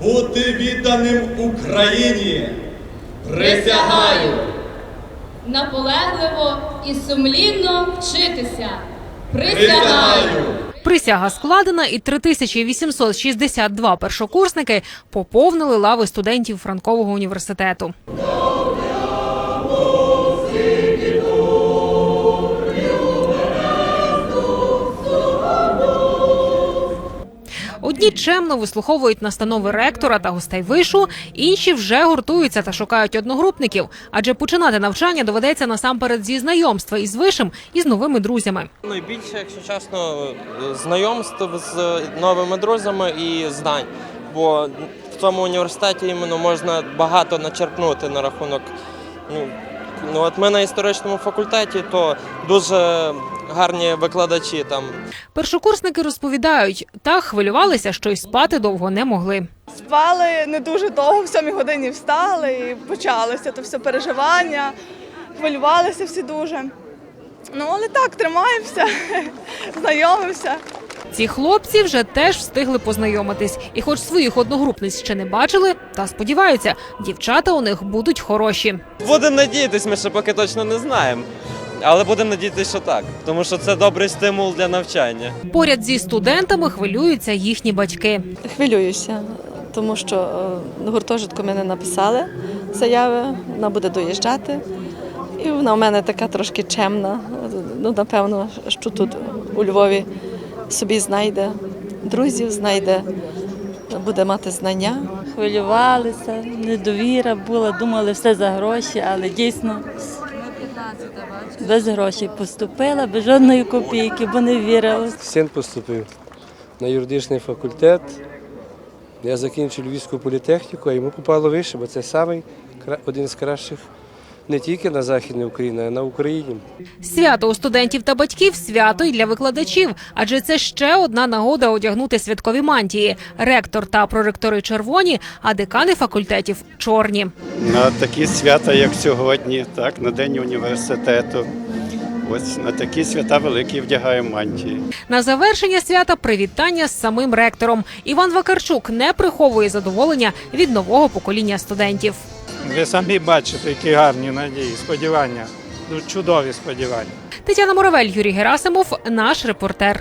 бути відданим Україні. Присягаю! наполегливо і сумлінно вчитися. Присягаю! Присяга складена, і 3862 першокурсники поповнили лави студентів Франкового університету. Одні чемно вислуховують настанови ректора та гостей вишу, інші вже гуртуються та шукають одногрупників, адже починати навчання доведеться насамперед зі знайомства із вишем і з новими друзями. Найбільше, якщо чесно, знайомств з новими друзями і знань. Бо в цьому університеті іменно можна багато начерпнути на рахунок. Ну, ну от ми на історичному факультеті, то дуже гарні викладачі там. Першокурсники розповідають, та хвилювалися, що й спати довго не могли. Спали не дуже довго, в сьомій годині встали і почалося то все переживання, хвилювалися всі дуже. Ну, але так, тримаємося, знайомимося. Ці хлопці вже теж встигли познайомитись, і, хоч своїх одногрупниць ще не бачили, та сподіваються, дівчата у них будуть хороші. Будемо надіятись, ми ще поки точно не знаємо. Але будемо надіятися, що так, тому що це добрий стимул для навчання. Поряд зі студентами хвилюються їхні батьки. Хвилююся, тому що е, гуртожитку ми не написали заяви, вона буде доїжджати. І вона у мене така трошки чемна. Ну, напевно, що тут у Львові собі знайде друзів, знайде, буде мати знання. хвилювалися, недовіра була, думали все за гроші, але дійсно без грошей поступила, без жодної копійки, бо не вірила. Син поступив на юридичний факультет. Я закінчив Львівську політехніку, а йому попало вище, бо це самий один з кращих не тільки на Західній Україні, а й на Україні. Свято у студентів та батьків свято й для викладачів, адже це ще одна нагода одягнути святкові мантії. Ректор та проректори червоні, а декани факультетів чорні. на такі свята, як сьогодні, так, на День університету. Ось на такі свята великі вдягаємо мантії. На завершення свята привітання з самим ректором. Іван Вакарчук не приховує задоволення від нового покоління студентів. Ви самі бачите, які гарні надії, сподівання, чудові сподівання. Тетяна Муравель, Юрій Герасимов, наш репортер.